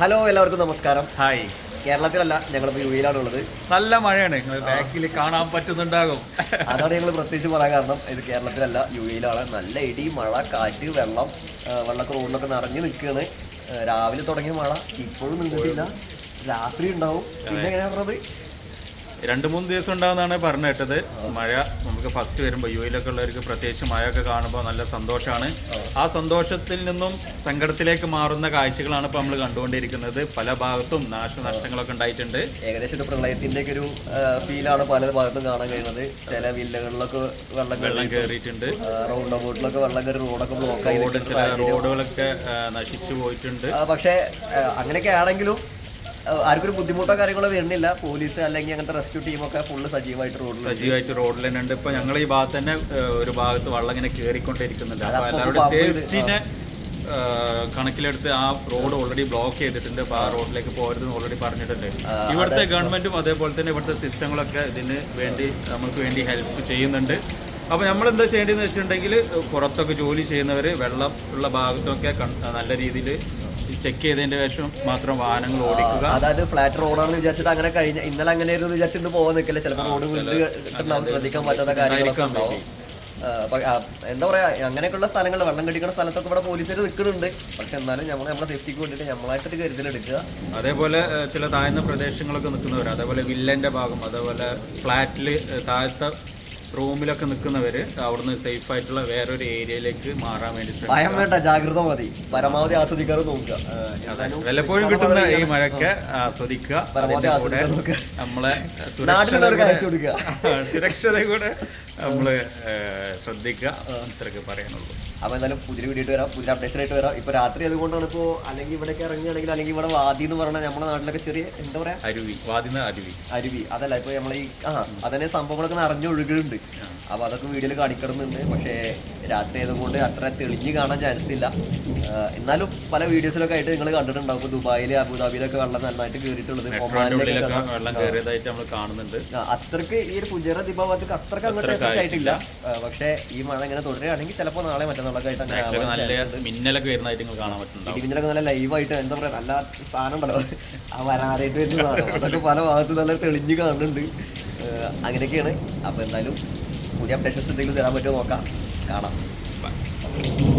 Hello എല്ലാവർക്കും നമസ്കാരം. Hi കേരളത്തിലല്ല ഞങ്ങളിപ്പോൾ യു ഉള്ളത്. നല്ല മഴയാണ്. നിങ്ങൾ ബാക്കിൽ കാണാൻ പറ്റുന്നുണ്ടാകും. അതാണ് ഞങ്ങൾ പ്രത്യേകിച്ച് പറയാൻ കാരണം. ഇത് കേരളത്തിലല്ല യു എയിലാണ്. നല്ല ഇടി മഴ കാറ്റ് വെള്ളം വെള്ളമൊക്കെ റോഡിലൊക്കെ നിറഞ്ഞു നിൽക്കുകയാണ് രാവിലെ തുടങ്ങിയ മഴ ഇപ്പോഴും നിന്നിട്ടില്ല. രാത്രി ഉണ്ടാവും. പിന്നെ എങ്ങനെയാ പറഞ്ഞത്? രണ്ട് മൂന്ന് ദിവസം ഉണ്ടാവുന്നതാണ് പറഞ്ഞു കേട്ടത്. മഴ നമുക്ക് ഫസ്റ്റ് വരുമ്പോൾ യു എയിലൊക്കെ ഉള്ളവർക്ക് പ്രത്യേകിച്ച് മഴയൊക്കെ കാണുമ്പോൾ നല്ല സന്തോഷമാണ് ആ സന്തോഷത്തിൽ നിന്നും സങ്കടത്തിലേക്ക് മാറുന്ന കാഴ്ചകളാണ് ഇപ്പോൾ നമ്മൾ കണ്ടുകൊണ്ടിരിക്കുന്നത്. പല ഭാഗത്തും നാശനഷ്ടങ്ങളൊക്കെ ഉണ്ടായിട്ടുണ്ട്. ഏകദേശം ഒരു പ്രളയത്തിന്റെ ഒക്കെ ഒരു ഫീലാണ് പല ഭാഗത്തും കാണാൻ കഴിയുന്നത്. ചില വില്ലകളിലൊക്കെ വെള്ളം വെള്ളം കയറിയിട്ടുണ്ട് റൗണ്ട് അബൌട്ടിലൊക്കെ വെള്ളം കയറി റോഡൊക്കെ ബ്ലോക്ക് ആയി റോഡ് ചില റോഡുകളൊക്കെ നശിച്ചു പോയിട്ടുണ്ട്. പക്ഷേ അങ്ങനെയൊക്കെ ആണെങ്കിലും ആ, ആർക്കും ഒരു ബുദ്ധിമുട്ടോ കാര്യങ്ങളോ വരുന്നില്ല. പോലീസ് അല്ലെങ്കിൽ അങ്ങനത്തെ റെസ്ക്യൂ ടീമൊക്കെ ഫുള്ള് സജീവമായിട്ട് റോഡിൽ സജീവമായിട്ട് റോഡിൽ തന്നെ ഉണ്ട് ഇപ്പൊ ഞങ്ങൾ ഈ ഭാഗത്ത് തന്നെ ഒരു ഭാഗത്ത് വള്ളം ഇങ്ങനെ കയറിക്കൊണ്ടിരിക്കുന്നുണ്ട് അപ്പൊ എല്ലാവരുടെ സേഫ്റ്റിനെ കണക്കിലെടുത്ത് ആ റോഡ് ഓൾറെഡി ബ്ലോക്ക് ചെയ്തിട്ടുണ്ട്. അപ്പൊ ആ റോഡിലേക്ക് പോകരുതെന്ന് ഓൾറെഡി പറഞ്ഞിട്ടുണ്ട്. ഇവിടുത്തെ ഗവൺമെന്റും അതേപോലെ തന്നെ ഇവിടുത്തെ സിസ്റ്റങ്ങളൊക്കെ ഇതിന് വേണ്ടി നമുക്ക് വേണ്ടി ഹെൽപ്പ് ചെയ്യുന്നുണ്ട്. അപ്പോൾ നമ്മൾ എന്താ ചെയ്യേണ്ടതെന്ന് വെച്ചിട്ടുണ്ടെങ്കിൽ പുറത്തൊക്കെ ജോലി ചെയ്യുന്നവർ വെള്ളം ഉള്ള ഭാഗത്തൊക്കെ നല്ല രീതിയിൽ ചെക്ക് ചെയ്തതിന്റെ ശേഷം മാത്രം വാഹനങ്ങൾ ഓടിക്കുക. അതായത് ഫ്ലാറ്റ് റോഡാണെന്ന് വിചാരിച്ചിട്ട് അങ്ങനെ കഴിഞ്ഞ ഇന്നലെ അങ്ങനെ ആയിരുന്നു വിചാരിച്ചിട്ട് പോകാൻ നിൽക്കില്ല. ചിലപ്പോൾ റോഡ് വീണ്ടും ശ്രദ്ധിക്കാൻ പറ്റാത്ത കാര്യങ്ങളൊക്കെ ഉണ്ടാവും. എന്താ പറയാ അങ്ങനെയൊക്കെയുള്ള സ്ഥലങ്ങൾ വെള്ളം കെട്ടിക്കുന്ന സ്ഥലത്തൊക്കെ ഇവിടെ പോലീസുകാർ നിൽക്കുന്നുണ്ട്. പക്ഷെ എന്നാലും നമ്മൾ നമ്മുടെ സേഫ്റ്റിക്ക് വേണ്ടിയിട്ട് നമ്മളായിട്ട് കരുതലെടുക്കുക അതേപോലെ ചില താഴ്ന്ന പ്രദേശങ്ങളൊക്കെ നിൽക്കുന്നവർ അതേപോലെ വില്ലന്റെ ഭാഗം അതേപോലെ ഫ്ലാറ്റിൽ താഴത്തെ റൂമിലൊക്കെ നിൽക്കുന്നവര് അവിടുന്ന് സേഫ് ആയിട്ടുള്ള വേറൊരു ഏരിയയിലേക്ക് മാറാൻ വേണ്ടി ഭയം വേണ്ട ജാഗ്രത മതി. പരമാവധി ആസ്വദിക്കാറ് നോക്കുക. വല്ലപ്പോഴും കിട്ടുന്ന ഈ മഴയൊക്കെ ആസ്വദിക്കുക. നമ്മളെ സുരക്ഷത കൂടെ നമ്മൾ ശ്രദ്ധിക്കുക. ഇത്രയൊക്കെ പറയാനുള്ളൂ. അപ്പൊ എന്തായാലും പുതിയ വീഡിയോ വരാം. പുതിയ അപ്ഡേഷൻ ആയിട്ട് വരാം. ഇപ്പൊ രാത്രി അതുകൊണ്ടാണ് ഇപ്പോ അല്ലെങ്കിൽ ഇവിടേക്ക് ഇറങ്ങുകയാണെങ്കിൽ അല്ലെങ്കിൽ ഇവിടെ വാദി എന്ന് പറഞ്ഞാൽ നമ്മുടെ നാട്ടിലൊക്കെ ചെറിയ എന്താ പറയാ? അരുവി. വാദിന്ന് അരുവി. അരുവി. അതല്ല ഇപ്പൊ നമ്മൾ ഈ ആ അതന്നെ സംഭവങ്ങളൊക്കെ നിറഞ്ഞൊഴുകുന്നുണ്ട് അപ്പൊ അതൊക്കെ വീഡിയോയിൽ കാണിക്കണമെന്നുണ്ട്. പക്ഷേ രാത്രി ആയതുകൊണ്ട് അത്ര തെളിഞ്ഞ് കാണാൻ ചാൻസ് ഇല്ല. എന്നാലും പല വീഡിയോസിലൊക്കെ ആയിട്ട് നിങ്ങൾ കണ്ടിട്ടുണ്ടാവും. ഇപ്പൊ ദുബായിൽ അബുദാബിയിലൊക്കെ വെള്ളം നന്നായിട്ട് കയറിയിട്ടുള്ളത് അത്രയ്ക്ക് ഈ ഒരു പുജേറ ദീപാവലിക്ക് അത്രയ്ക്ക് അങ്ങോട്ട് എഫക്റ്റ് ആയിട്ടില്ല. പക്ഷേ ഈ മഴ ഇങ്ങനെ തുടരുകയാണെങ്കിൽ ചിലപ്പോൾ നാളെ മറ്റന്നാളൊക്കെ ആയിട്ട് അങ്ങനെ മിന്നലൊക്കെ ഇടിമിന്നലൊക്കെ നല്ല ലൈവായിട്ട് എന്താ പറയാ നല്ല സാധനം ഉണ്ടല്ലോ ആ വരാനായിട്ട് വരുന്ന സാധനം അതൊക്കെ പല ഭാഗത്ത് നല്ല തെളിഞ്ഞ് കാണുന്നുണ്ട്. അങ്ങനെയൊക്കെയാണ്. അപ്പൊ എന്തായാലും പുതിയ പ്രശസ്തി എന്തെങ്കിലും തരാൻ പറ്റുമോ നോക്കാം. കാണാം.